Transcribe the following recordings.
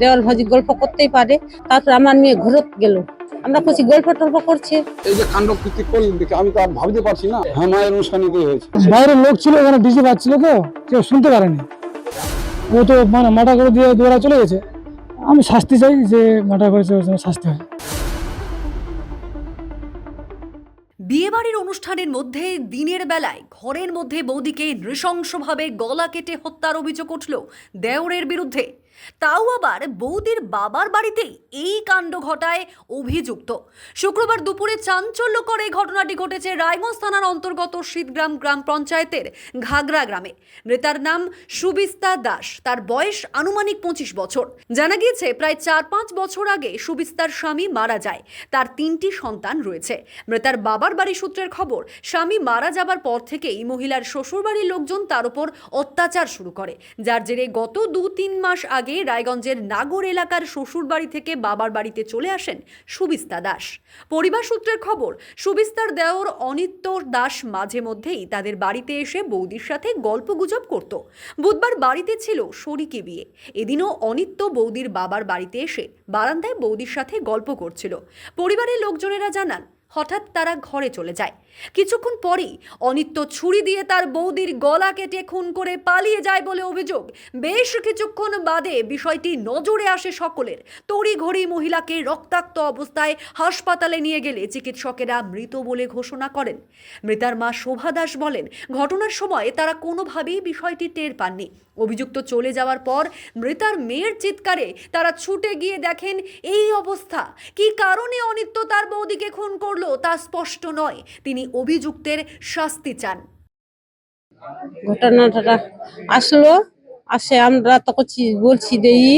দেওয়াল ভাজি গল্প করতেই পারে। তারপর আমার মেয়ে ঘুরত গেল। আমরা খুশি গল্প টল্প করছে। এই যে কাণ্ড কীর্তি করলেন দেখে আমি তো আর ভাবতে পারছি না। হ্যাঁ মায়ের অনুষ্ঠানিতেই হয়েছে। বাইরের লোক ছিল এখানে ডিজে বাজছিল তো কেউ শুনতে পারেনি। ও তো মানে মাটা করে দিয়ে দৌড়া চলে গেছে। আমি শাস্তি চাই যে মাটা করেছে ওর জন্য শাস্তি হয়। বিয়েবাড়ির অনুষ্ঠানের মধ্যে দিনের বেলায় ঘরের মধ্যে বৌদিকে নৃশংসভাবে গলা কেটে হত্যার অভিযোগ উঠল দেওরের বিরুদ্ধে। তাও আবার বৌদির বাবার বাড়িতেই এই কাণ্ড ঘটায় অভিযুক্ত। শুক্রবার দুপুরে চাঞ্চল্যকর এই ঘটনাটি ঘটেছে রায়গঞ্জ থানার অন্তর্গত শীতগ্রাম গ্রাম পঞ্চায়েতের ঘাগরা গ্রামে। মৃতার নাম সুবিস্তা দাস, তার বয়স আনুমানিক পঁচিশ বছর। জানা গিয়েছে, প্রায় চার পাঁচ বছর আগে সুবিস্তার স্বামী মারা যায়, তার তিনটি সন্তান রয়েছে। মৃতার বাবার বাড়ি সূত্রের খবর, স্বামী মারা যাবার পর থেকেই মহিলার শ্বশুরবাড়ির লোকজন তার উপর অত্যাচার শুরু করে, যার জেরে গত দু তিন মাস আগে রায়গঞ্জের নাগর এলাকার শ্বশুরবাড়ি থেকে বাবার বাড়িতে চলে আসেন সুবিস্তা দাস। পরিবার সূত্রের খবর, সুবিস্তার দেওর অনিত্য দাস মাঝে মধ্যেই তাদের বাড়িতে এসে বৌদির সাথে গল্পগুজব করত। বুধবার বাড়িতে ছিল শরিকে বিয়ে। এদিনও অনিত্য বৌদির বাবার বাড়িতে এসে বারান্দায় বৌদির সাথে গল্প করছিল। পরিবারের লোকজনেরা জানান হঠাৎ তারা ঘরে চলে যায়। কিছুক্ষণ পরেই অনিত্য ছুরি দিয়ে তার বৌদির গলা কেটে খুন করে পালিয়ে যায় বলে অভিযোগ। বেশ কিছুক্ষণ বাদে বিষয়টি নজরে আসে সকলের। তড়িঘড়ি মহিলাকে রক্তাক্ত অবস্থায় হাসপাতালে নিয়ে গেলে চিকিৎসকেরা মৃত বলে ঘোষণা করেন। মৃতার মা শোভা দাস বলেন, ঘটনার সময় তারা কোনোভাবেই বিষয়টি টের পাননি। অভিযুক্ত চলে যাওয়ার পর মৃতার মেয়ের চিৎকারে তারা ছুটে গিয়ে দেখেন, এই অবস্থা। কি কারণে অনিত্য তার বৌদিকে খুন করল? তা স্পষ্ট নয়। তিনি অভিযুক্তের শাস্তি চান। ঘটনাটা আসলো, আসে আমরা তো করছি বলছি যে ই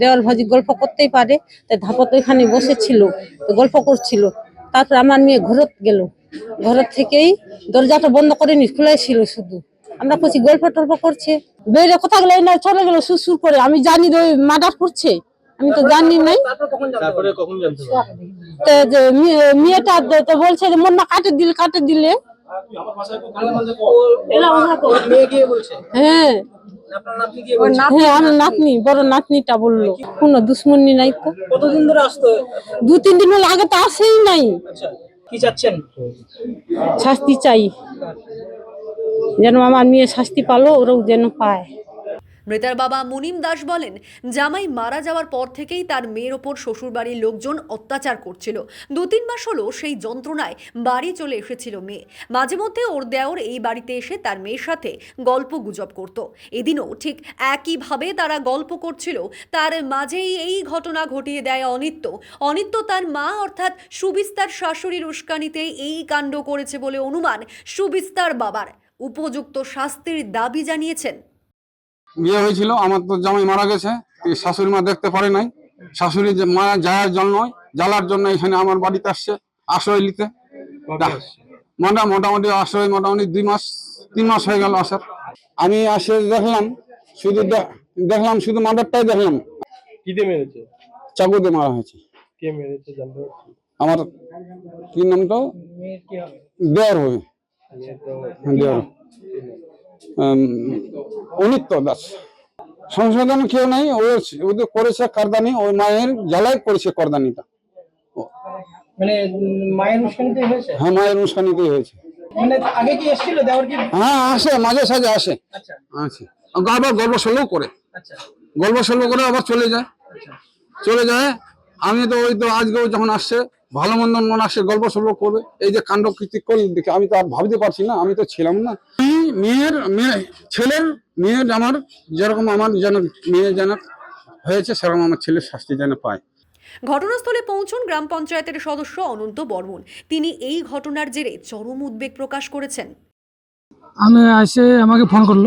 দেওয়াল ভাজি গল্প করতেই পারে, তাই ধাপত ওইখানে বসেছিল, গল্প করছিল। তারপর আমার মেয়ে ঘরত গেল। ঘরের থেকেই দরজাটা বন্ধ করেনি খোলাই ছিল শুধু। আমরা খুশি গল্প টল্প করছে। বেড়ে কোথা গেলে না, চলে গেল সুসুর করে। আমি জানি মার্ডার করছে। আমি তো জানি নাই। তারপরে কখন জানতে তো যে মেয়েটা তো- বলছে যে মন্না কাটে দিল কাটে দিলে। মেয়ে গিয়ে বলছে। হ্যাঁ। হ্যাঁ আমার নাতনি বড় নাতনিটা বলল। কোনো দুশ্মনী নাই তো। কতদিন ধরে আসতো? দু তিন দিন হলো আগে তো আসেই নাই। আচ্ছা কি চাচ্ছেন? শাস্তি চাই। যেন আমার মেয়ে শাস্তি পালো ওরাও যেন পায়। মৃতার বাবা মুনিম দাস বলেন, জামাই মারা যাওয়ার পর থেকেই তার মেয়ের ওপর শ্বশুরবাড়ির লোকজন অত্যাচার করছিল। দু তিন মাস হলো সেই যন্ত্রণায় বাড়ি চলে এসেছিল মেয়ে। মাঝে মধ্যে ওর দেওর এই বাড়িতে এসে তার মেয়ের সাথে গল্প গুজব করত। এদিনও ঠিক একইভাবে তারা গল্প করছিল। তার মাঝেই এই ঘটনা ঘটিয়ে দেয় অনিত্য। অনিত্য তার মা, অর্থাৎ সুবিস্তার শাশুড়ির উস্কানিতে এই কাণ্ড করেছে বলে অনুমান সুবিস্তার বাবার। উপযুক্ত শাস্তির দাবি জানিয়েছেন বিয়ে হয়েছিল আমার তো জামাই মারা গেছে এই শাশুড়ি মা দেখতে পারে নাই। শাশুড়ি যে মা যাওয়ার জন্য জ্বালার জন্য এখানে আমার বাড়িতে আসছে আশ্রয় নিতে। মোটা মোটামুটি আশ্রয় মোটামুটি দুই মাস তিন মাস হয়ে গেল আসার। আমি আসে দেখলাম শুধু দেখলাম শুধু মাদারটাই দেখলাম। কি দিয়ে মেরেছে? চাকুতে মারা হয়েছে। কে মেরেছে জানতে আমার কি নামটা? দেওয়ার হবে? হ্যাঁ, দেওয়ার অনিত্য দাস। সংশোধন কেউ নাই ও ওদের করেছে কারদানি ওই মায়ের জ্বালাই করেছে করদানিটা। মানে মায়ের উস্কানিতে হয়েছে? হ্যাঁ মায়ের হয়েছে। মানে আগে কি এসেছিল দেওয়ার কি? হ্যাঁ আসে মাঝে সাঝে আসে। আচ্ছা। আছে। আবার গল্প সল্লও করে। আচ্ছা। গল্প করে আবার চলে যায়। চলে যায় আমি তো ওই তো আজকেও যখন আসছে ভালো মন্দ মন আসছে গল্প সল্প করবে। এই যে কাণ্ড কীর্তি করলেন দেখে আমি তো আর ভাবতে পারছি না আমি তো ছিলাম না। মেয়ের মেয়ে ছেলের মেয়ের আমার যেরকম আমার যেন মেয়ে যেন হয়েছে সেরকম আমার ছেলের শাস্তি যেন পায়। ঘটনাস্থলে পৌঁছন গ্রাম পঞ্চায়েতের সদস্য অনন্ত বর্মন। তিনি এই ঘটনার জেরে চরম উদ্বেগ প্রকাশ করেছেন। আমি এসে আমাকে ফোন করল।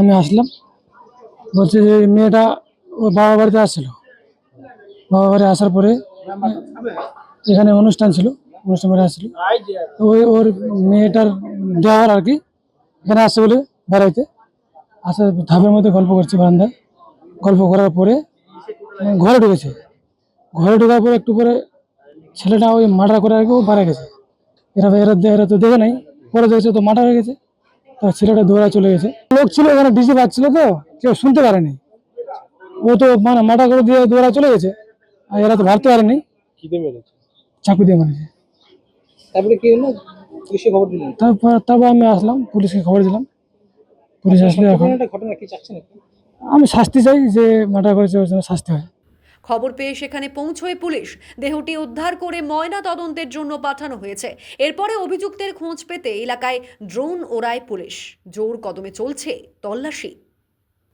আমি আসলাম। বলছে যে মেয়েটা ওর বাবা বাড়িতে আসছিল। বাবা বাড়ি আসার পরে, এখানে অনুষ্ঠান ছিল, অনুষ্ঠান বাড়ি আসছিল। ওই ওর মেয়েটার দেওয়ার আর কি, এখানে আসছে বলে বেড়াইতে। আসে ধাপের মধ্যে গল্প করছে বারান্দায়। গল্প করার পরে ঘরে ঢুকেছে। ঘরে ঢোকার পরে একটু পরে ছেলেটা ওই মার্ডার করে আর কি ও মারা গেছে। এরা এরা এরা তো দেখে নাই। পরে দেখছে তো মার্ডার হয়ে গেছে। তো ছেলেটা দৌড়া চলে গেছে। লোক ছিল এখানে ডিজে বাজছিল তো, কেউ শুনতে পারেনি। ও তো মানে মাটা করে দিয়ে দুয়ারা চলে গেছে। এরা তো ভাবতে পারেনি। কি দিয়ে মেরেছে চাকু দিয়ে মারেছে। তারপরে কি হলো? পুলিশে খবর দিলেন? তারপর তারপর আমি আসলাম পুলিশকে খবর দিলাম। পুলিশ আসলে এখন ঘটনা কি চাচ্ছেন আমি শাস্তি চাই যে মাটা করেছে ওর জন্য শাস্তি হয়। খবর পেয়ে সেখানে পৌঁছয় পুলিশ। দেহটি উদ্ধার করে ময়না তদন্তের জন্য পাঠানো হয়েছে। এরপরে অভিযুক্তের খোঁজ পেতে এলাকায় ড্রোন ওড়ায় পুলিশ। জোর কদমে চলছে তল্লাশি।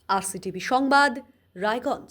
আরসিটিভি সংবাদ রায়গঞ্জ।